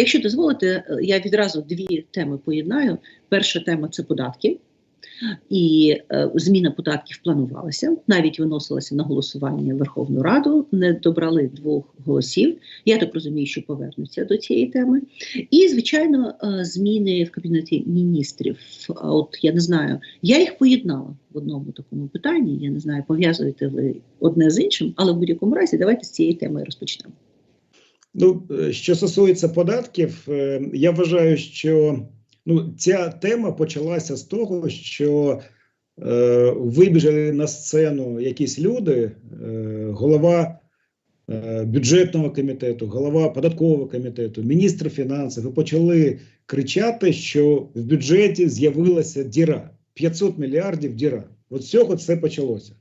Якщо дозволите, е, я відразу дві теми поєднаю. Перша тема це податки. І е, зміна податків планувалася, навіть виносилася на голосування Верховну Раду, не добрали двох голосів. Я так розумію, що повернуться до цієї теми. І, звичайно, е, зміни в кабінеті міністрів. От я не знаю, я їх поєднала в одному такому питанні. Я не знаю, пов'язуєте ви одне з іншим, але в будь-якому разі давайте з цієї теми розпочнемо. Ну, е, що стосується податків, е, я вважаю, що ну, ця тема почалася з того, що е, вибіжали на сцену якісь люди, е, голова е, бюджетного комітету, голова податкового комітету, міністр фінансів, і почали кричати, що в бюджеті з'явилася діра 500 мільярдів діра. От з цього це почалося.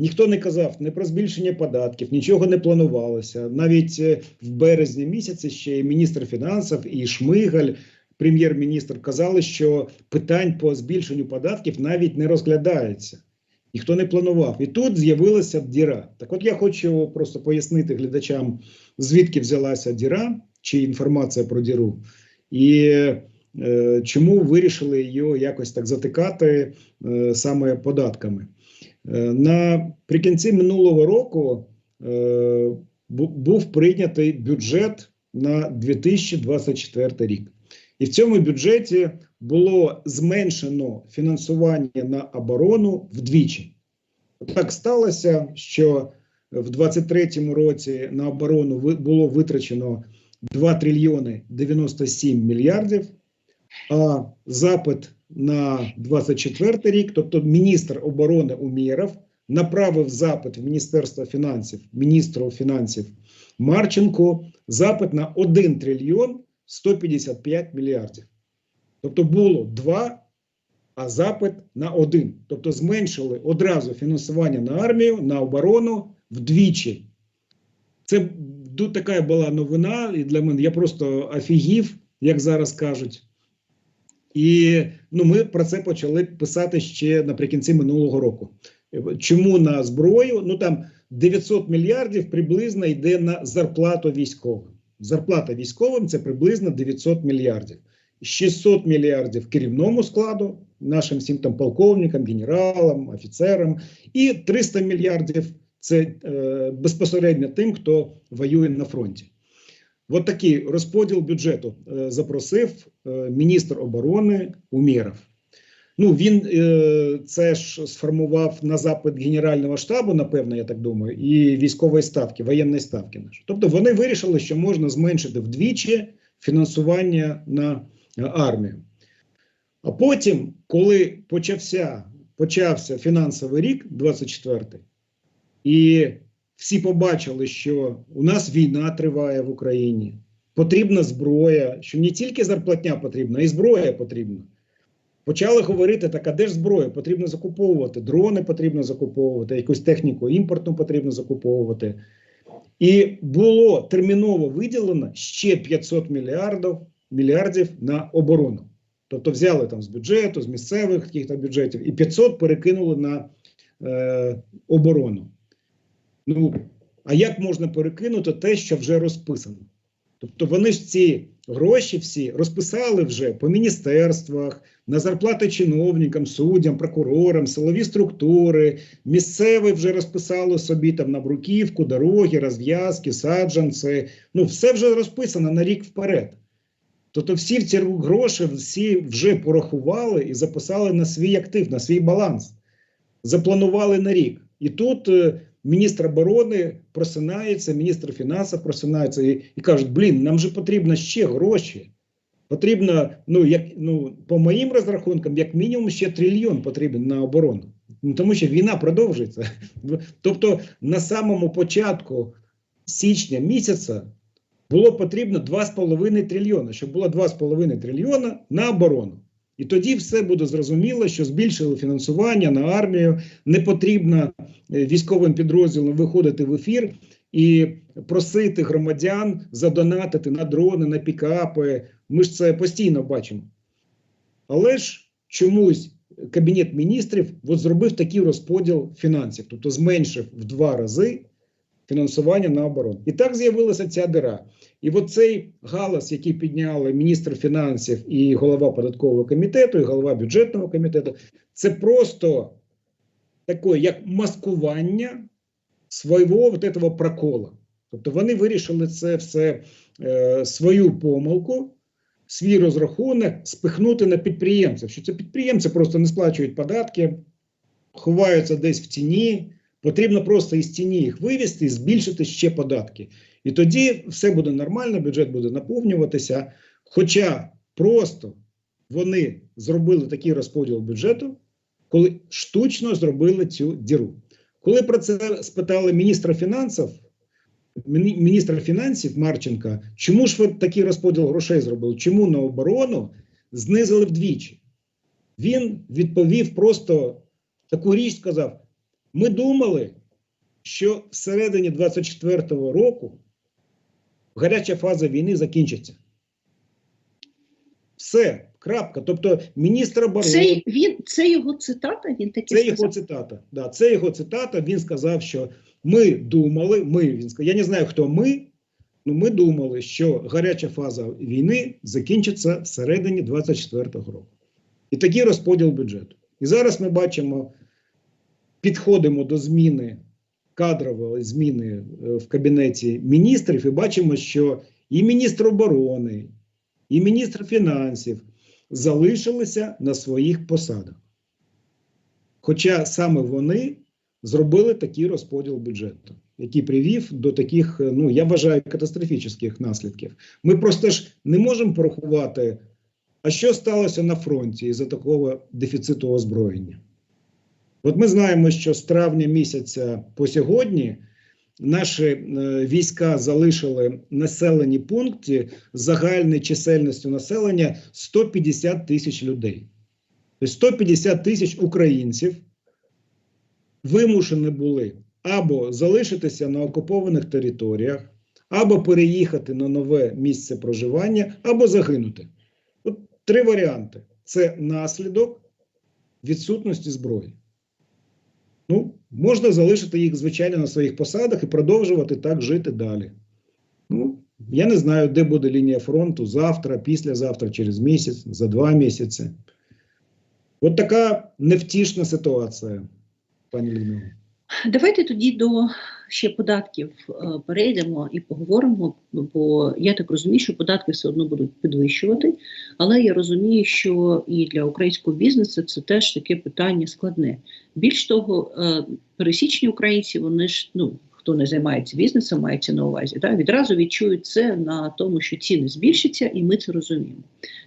Ніхто не казав не про збільшення податків, нічого не планувалося. Навіть е, в березні місяці ще і міністр фінансів, і Шмигаль, прем'єр-міністр, казали, що питань по збільшенню податків навіть не розглядається. Ніхто не планував. І тут з'явилася діра. Так от я хочу просто пояснити глядачам, звідки взялася діра, чи інформація про діру, і е, чому вирішили її якось так затикати е, саме податками. Е, Наприкінці минулого року е, був прийнятий бюджет на 2024 рік. І в цьому бюджеті було зменшено фінансування на оборону вдвічі. Так сталося, що в 2023 році на оборону було витрачено 2 трильйони 97 мільярдів, а запит на 24 рік, тобто міністр оборони Умєров направив запит в Міністерство фінансів, міністру фінансів Марченко, запит на 1 трильйон 155 мільярдів. Тобто було 2, а запит на 1. Тобто зменшили одразу фінансування на армію, на оборону вдвічі. Це така була новина, і для мене я просто офігів, як зараз кажуть. І ну, ми про це почали писати ще наприкінці минулого року. Чому на зброю? Ну там 900 мільярдів приблизно йде на зарплату військовим. Зарплата військовим це приблизно 900 мільярдів. 600 мільярдів керівному складу, нашим всім там полковникам, генералам, офіцерам, і 300 мільярдів це е, безпосередньо тим, хто воює на фронті. От такий розподіл бюджету е, запросив е, міністр оборони Умєров. Ну він е, це ж сформував на запит Генерального штабу, напевно, я так думаю, і військової ставки, воєнної ставки. Тобто вони вирішили, що можна зменшити вдвічі фінансування на армію. А потім, коли почався, почався фінансовий рік, 24-й, і всі побачили, що у нас війна триває в Україні, потрібна зброя, що не тільки зарплатня потрібна, й зброя потрібна. Почали говорити, так, а де ж зброя? Потрібно закуповувати, дрони потрібно закуповувати, якусь техніку імпортну потрібно закуповувати. І було терміново виділено ще 500 мільярдів, мільярдів на оборону. Тобто взяли там з бюджету, з місцевих бюджетів, і 500 перекинули на е, оборону. Ну, а як можна перекинути те, що вже розписано? Тобто вони ж ці гроші всі розписали вже по міністерствах, на зарплати чиновникам, суддям, прокурорам, силові структури, місцеві вже розписали собі там на бруківку, дороги, розв'язки, саджанці. Ну, все вже розписано на рік вперед. Тобто всі ці гроші всі вже порахували і записали на свій актив, на свій баланс. Запланували на рік. І тут е, міністр оборони просинається, міністр фінансів просинається і, і кажуть: блін, нам же потрібно ще гроші. Потрібно, ну як ну по моїм розрахункам, як мінімум ще трильйон потрібен на оборону. Ну тому що війна продовжується. Тобто, на самому початку січня місяця було потрібно 2,5 трильйона, щоб було 2,5 трильйона на оборону. І тоді все буде зрозуміло, що збільшили фінансування на армію, не потрібно е, військовим підрозділам виходити в ефір і просити громадян задонатити на дрони, на пікапи. Ми ж це постійно бачимо. Але ж чомусь Кабінет міністрів от зробив такий розподіл фінансів, тобто зменшив в два рази фінансування на оборону. І так з'явилася ця дира. І от цей галас, який підняли міністр фінансів і голова податкового комітету, і голова бюджетного комітету, це просто таке, як маскування свого вот этого прокола. Тобто вони вирішили це все е, свою помилку, свій розрахунок спихнути на підприємців. Що це підприємці просто не сплачують податки, ховаються десь в тіні. Потрібно просто із тіні їх вивести і збільшити ще податки. І тоді все буде нормально, бюджет буде наповнюватися. Хоча просто вони зробили такий розподіл бюджету, коли штучно зробили цю діру. Коли про це спитали міністра фінансів, міністра фінансів Марченка, чому ж ви такий розподіл грошей зробили? Чому на оборону знизили вдвічі? Він відповів просто таку річ, сказав: ми думали, що всередині 24-го року гаряча фаза війни закінчиться. Все, крапка. Тобто міністр оборони. Це, він, це його цитата, він таки Це його цитата. Да, це його цитата. Він сказав, що ми думали, ми він сказав, я не знаю, хто ми, але ми думали, що гаряча фаза війни закінчиться всередині 24-го року. І такий розподіл бюджету. І зараз ми бачимо, підходимо до зміни кадрової зміни е, в кабінеті міністрів, і бачимо, що і міністр оборони, і міністр фінансів залишилися на своїх посадах. Хоча саме вони зробили такий розподіл бюджету, який привів до таких, е, ну я вважаю, катастрофічних наслідків. Ми просто ж не можемо порахувати, а що сталося на фронті із-за такого дефіциту озброєння. От ми знаємо, що з травня місяця по сьогодні наші е, війська залишили населені пункти з загальною чисельністю населення 150 тисяч людей. Тобто 150 тисяч українців вимушені були або залишитися на окупованих територіях, або переїхати на нове місце проживання, або загинути. От три варіанти: це наслідок відсутності зброї. Ну, можна залишити їх, звичайно, на своїх посадах і продовжувати так жити далі. Ну, я не знаю, де буде лінія фронту завтра, післязавтра, через місяць, за два місяці. От така невтішна ситуація, пані Людмила. Давайте тоді до ще податків е, перейдемо і поговоримо, бо я так розумію, що податки все одно будуть підвищувати, але я розумію, що і для українського бізнесу це теж таке питання складне. Більш того, е, пересічні українці, вони ж ну. Хто не займається бізнесом, мається на увазі, да, відразу відчують це на тому, що ціни збільшаться, і ми це розуміємо.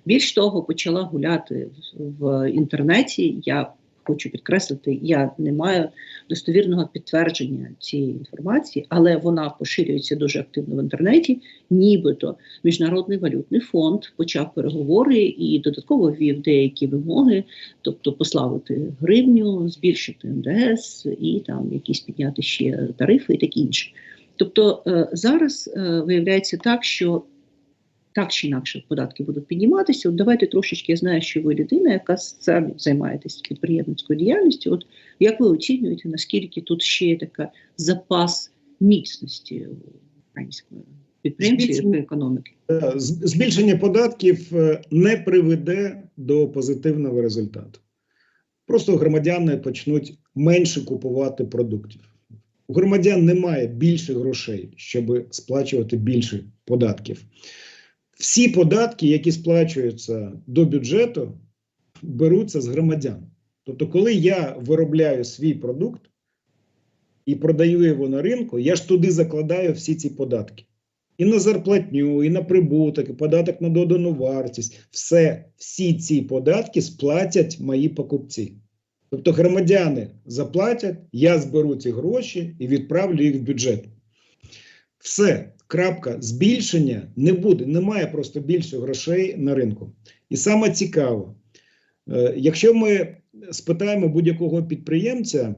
Більш того, почала гуляти в, в інтернеті. Я хочу підкреслити, я не маю достовірного підтвердження цієї інформації, але вона поширюється дуже активно в інтернеті. Нібито Міжнародний валютний фонд почав переговори і додатково ввів деякі вимоги, тобто послабити гривню, збільшити НДС і там якісь підняти ще тарифи і таке інше. Тобто е, зараз е, виявляється так, що так чи інакше податки будуть підніматися. От давайте трошечки я знаю, що ви людина, яка самі займаєтесь підприємницькою діяльністю. От як ви оцінюєте, наскільки тут ще є така запас міцності української підприємської економіки? Е, Збільшення податків е, не приведе до позитивного результату. Просто громадяни почнуть менше купувати продуктів. У громадян немає більше грошей, щоб сплачувати більше податків. Всі податки, які сплачуються до бюджету, беруться з громадян. Тобто, коли я виробляю свій продукт і продаю його на ринку, я ж туди закладаю всі ці податки. І на зарплатню, і на прибуток, і податок на додану вартість. Все, всі ці податки сплатять мої покупці. Тобто громадяни заплатять, я зберу ці гроші і відправлю їх в бюджет. Все, крапка, збільшення не буде, немає просто більше грошей на ринку. І саме цікаво, е, якщо ми спитаємо будь-якого підприємця,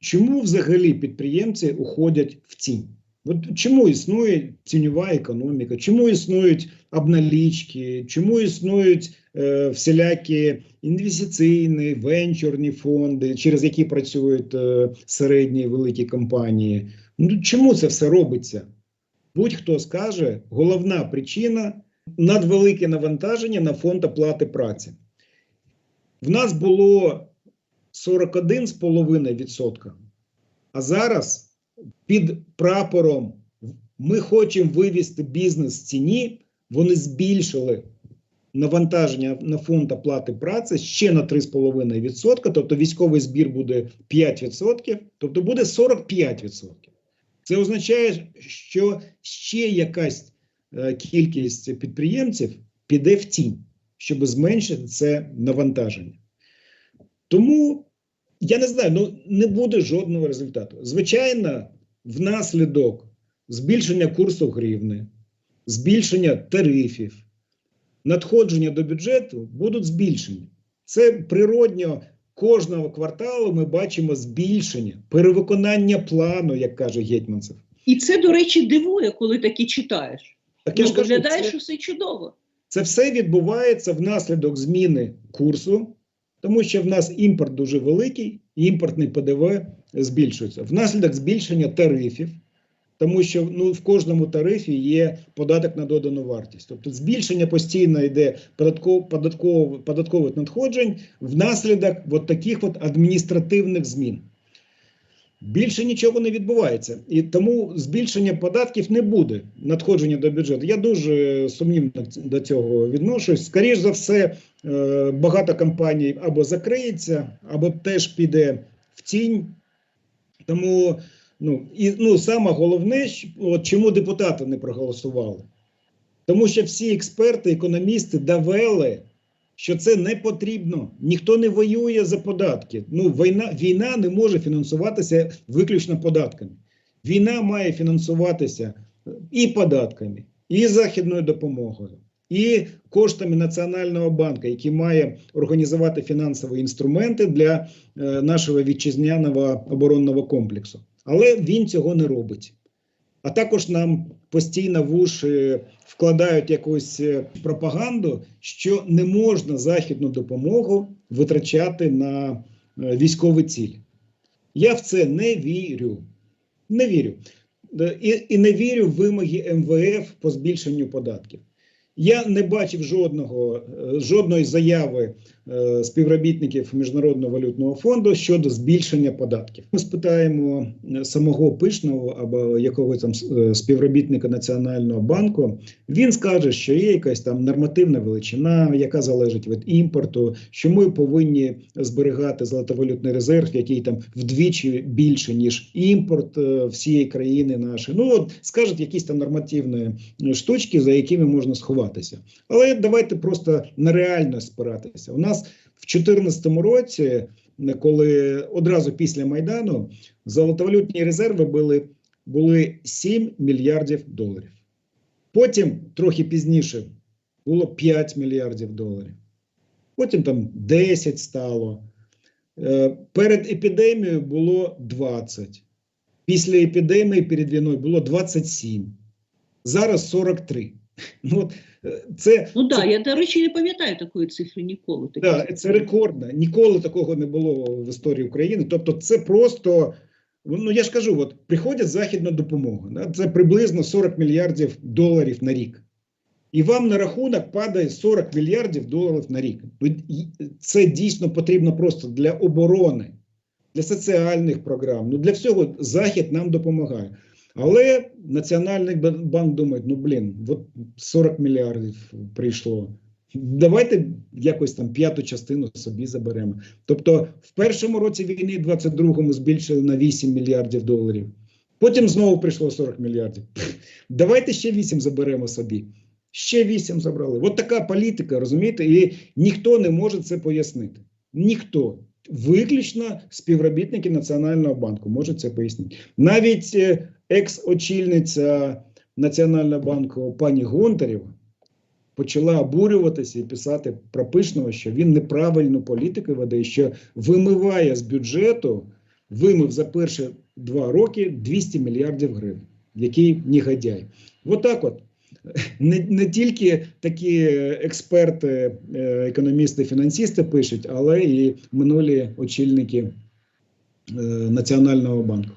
чому взагалі підприємці уходять в тінь? От чому існує тіньова економіка, чому існують обналічки, чому існують е, всілякі інвестиційні, венчурні фонди, через які працюють е, середні великі компанії? Ну чому це все робиться? Будь-хто скаже, головна причина надвелике навантаження на фонд оплати праці. В нас було 41,5%, а зараз під прапором ми хочемо вивести бізнес з ціні, вони збільшили навантаження на фонд оплати праці ще на 3,5%, тобто військовий збір буде 5%, тобто буде 45%. Це означає, що ще якась е, кількість підприємців піде в тінь, щоб зменшити це навантаження. Тому я не знаю, ну не буде жодного результату. Звичайно, внаслідок збільшення курсу гривни, збільшення тарифів, надходження до бюджету будуть збільшені. Це природньо кожного кварталу ми бачимо збільшення, перевиконання плану, як каже Гетьманцев. І це, до речі, дивує, коли такі читаєш. Так я Ну, ж кажу, виглядає, це- що все чудово. Це все відбувається внаслідок зміни курсу, тому що в нас імпорт дуже великий, і імпортний ПДВ збільшується. Внаслідок збільшення тарифів, тому що ну, в кожному тарифі є податок на додану вартість. Тобто збільшення постійно йде податков, податково, податкових надходжень внаслідок от таких от адміністративних змін. Більше нічого не відбувається, і тому збільшення податків не буде надходження до бюджету. Я дуже сумнівно до цього відношусь. Скоріше за все, е, багато компаній або закриється, або теж піде в тінь. Тому ну і ну саме головне, от чому депутати не проголосували, тому що всі експерти, економісти довели, що це не потрібно. Ніхто не воює за податки. Ну, війна, війна не може фінансуватися виключно податками. Війна має фінансуватися і податками, і західною допомогою, і коштами Національного банку, який має організувати фінансові інструменти для е, нашого вітчизняного оборонного комплексу. Але він цього не робить. А також нам постійно в уші вкладають якусь е, пропаганду, що не можна західну допомогу витрачати на е, військові цілі. Я в це не вірю. Не вірю. Е, І, і не вірю в вимоги МВФ по збільшенню податків. Я не бачив жодного, жодної заяви співробітників Міжнародного валютного фонду щодо збільшення податків. Ми спитаємо е, самого пишного або якогось там е, співробітника Національного банку. Він скаже, що є якась там нормативна величина, яка залежить від імпорту, що ми повинні зберігати золотовалютний резерв, який там вдвічі більше ніж імпорт е, всієї країни нашої. Ну от скажуть якісь там нормативні е, штучки, за якими можна сховатися. Але давайте просто на реальність спиратися. У нас в 2014 році, коли одразу після майдану золотовалютні резерви були, були 7 мільярдів доларів. Потім трохи пізніше було 5 мільярдів доларів. Потім там 10 стало. Е, Перед епідемією було 20. Після епідемії перед війною було 27. Зараз 43. Ну, от, це, Ну так, це, я, до речі, не пам'ятаю такої цифри ніколи. Да, це рекордно. Ніколи такого не було в історії України. Тобто, це просто. Ну, я ж кажу, от приходять західна допомога. Да? Це приблизно 40 мільярдів доларів на рік. І вам на рахунок падає 40 мільярдів доларів на рік. Ну, Це дійсно потрібно просто для оборони, для соціальних програм. Ну для всього Захід нам допомагає. Але Національний банк думає: ну блін, от 40 мільярдів прийшло. Давайте якось там п'яту частину собі заберемо. Тобто, в першому році війни, 22-му, збільшили на 8 мільярдів доларів. Потім знову прийшло 40 мільярдів. Давайте ще 8 заберемо собі. Ще 8 забрали. От така політика, розумієте? І ніхто не може це пояснити. Ніхто. Виключно співробітники Національного банку можуть це пояснити. Навіть е, екс-очільниця Національного банку пані Гонтарєва почала обурюватися і писати про пишного, що він неправильну політику веде, що вимиває з бюджету, вимив за перші два роки 200 мільярдів гривень. Який негодяй. Отак от. Не, не тільки такі експерти, е, економісти, фінансисти пишуть, але і минулі очільники е, Національного банку.